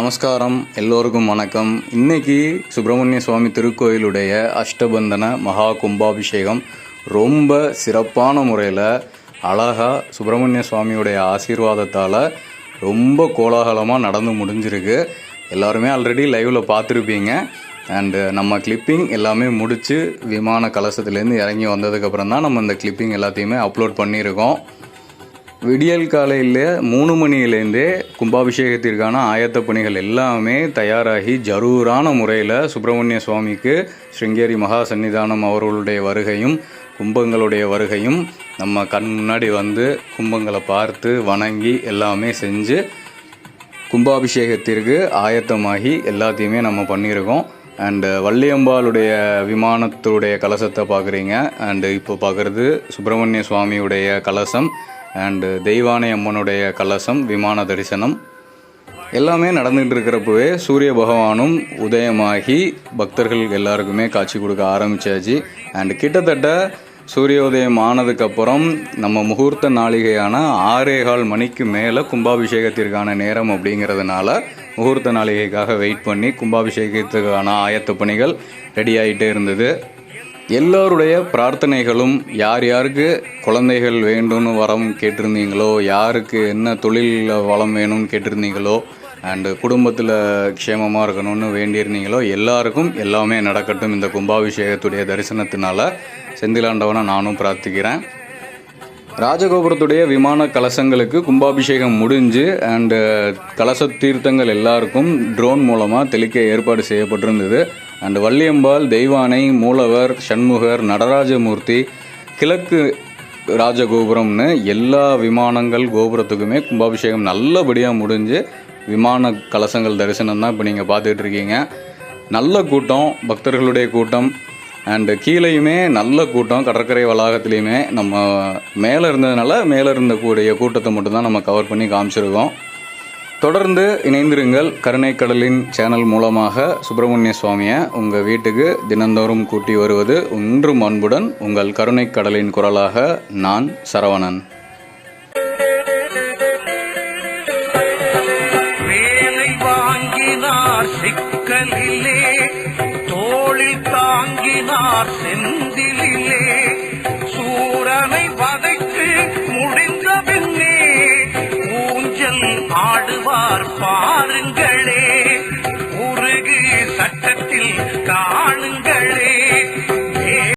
நமஸ்காரம் எல்லோருக்கும் வணக்கம். இன்னைக்கு சுப்பிரமணிய சுவாமி திருக்கோயிலுடைய அஷ்டபந்தன மகா கும்பாபிஷேகம் ரொம்ப சிறப்பான முறையில் அழகா சுப்பிரமணிய சுவாமியுடைய ஆசீர்வாதத்தால் ரொம்ப கோலாகலமாக நடந்து முடிஞ்சிருக்கு. எல்லாருமே ஆல்ரெடி லைவில் பார்த்துருப்பீங்க. அண்டு நம்ம கிளிப்பிங் எல்லாமே முடித்து விமான கலசத்துலேருந்து இறங்கி வந்ததுக்கப்புறம் தான் நம்ம இந்த கிளிப்பிங் எல்லாத்தையுமே அப்லோட் பண்ணியிருக்கோம். விடியல் காலையில் மூணு மணிலேருந்தே கும்பாபிஷேகத்திற்கான ஆயத்த பணிகள் எல்லாமே தயாராகி ஜரூரான முறையில் சுப்பிரமணிய சுவாமிக்கு ஸ்ருங்கேரி மகா சன்னிதானம் அவர்களுடைய வருகையும் கும்பங்களுடைய வருகையும் நம்ம கண் முன்னாடி வந்து கும்பங்களை பார்த்து வணங்கி எல்லாமே செஞ்சு கும்பாபிஷேகத்திற்கு ஆயத்தமாகி எல்லாத்தையுமே நம்ம பண்ணியிருக்கோம். அண்டு வள்ளியம்பாளுடைய விமானத்துடைய கலசத்தை பார்க்குறீங்க. அண்டு இப்போ பார்க்குறது சுப்பிரமணிய சுவாமியுடைய கலசம். அண்டு தெய்வானை அம்மனுடைய கலசம் விமான தரிசனம். எல்லாமே நடந்துகிட்டு இருக்கிறப்பவே சூரிய பகவானும் உதயமாகி பக்தர்கள் எல்லாருக்குமே காட்சி கொடுக்க ஆரம்பிச்சாச்சு. அண்டு கிட்டத்தட்ட சூரியோதயம் ஆனதுக்கப்புறம் நம்ம முகூர்த்த நாளிகையான ஆறேகால் மணிக்கு மேலே கும்பாபிஷேகத்திற்கான நேரம் அப்படிங்கிறதுனால முகூர்த்த நாளிகைக்காக வெயிட் பண்ணி கும்பாபிஷேகத்துக்கான ஆயத்த பணிகள் ரெடி ஆகிட்டே இருந்தது. எல்லோருடைய பிரார்த்தனைகளும் யார் யாருக்கு குழந்தைகள் வேண்டும்னு வரம் கேட்டிருந்தீங்களோ யாருக்கு என்ன தொழிலில் வளம் வேணும்னு கேட்டிருந்தீங்களோ அண்டு குடும்பத்தில் க்ஷேமமாக இருக்கணும்னு வேண்டியிருந்தீங்களோ எல்லாருக்கும் எல்லாமே நடக்கட்டும் இந்த கும்பாபிஷேகத்துடைய தரிசனத்தினால. செந்திலாண்டவனை நானும் பிரார்த்திக்கிறேன். ராஜகோபுரத்துடைய விமான கலசங்களுக்கு கும்பாபிஷேகம் முடிஞ்சு அண்டு கலச தீர்த்தங்கள் எல்லாருக்கும் ட்ரோன் மூலமாக தெளிக்க ஏற்பாடு செய்யப்பட்டிருந்தது. அண்டு வள்ளியம்பாள் தெய்வானை மூலவர் சண்முகர் நடராஜமூர்த்தி கிழக்கு ராஜகோபுரம்னு எல்லா விமானங்கள் கோபுரத்துக்குமே கும்பாபிஷேகம் நல்லபடியாக முடிஞ்சு விமான கலசங்கள் தரிசனம் தான் இப்போ நீங்கள் பார்த்துட்டு இருக்கீங்க நல்ல கூட்டம் பக்தர்களுடைய கூட்டம் அண்டு கீழேயுமே நல்ல கூட்டம் கடற்கரை வளாகத்துலேயுமே நம்ம மேலே இருந்ததுனால மேலே இருந்தக்கூடிய கூட்டத்தை மட்டும்தான் நம்ம கவர் பண்ணி காமிச்சிருக்கோம். தொடர்ந்து இணைந்திருங்கள் கருணை கடலின் சேனல் மூலமாக சுப்பிரமணிய சுவாமியை உங்கள் வீட்டுக்கு தினந்தோறும் கூட்டி வருவது இன்றும் அன்புடன் உங்கள் கருணை கடலின் குரலாக நான் சரவணன். வேலை வாங்கினார் சிக்கலிலே தோளில் தாங்கினார்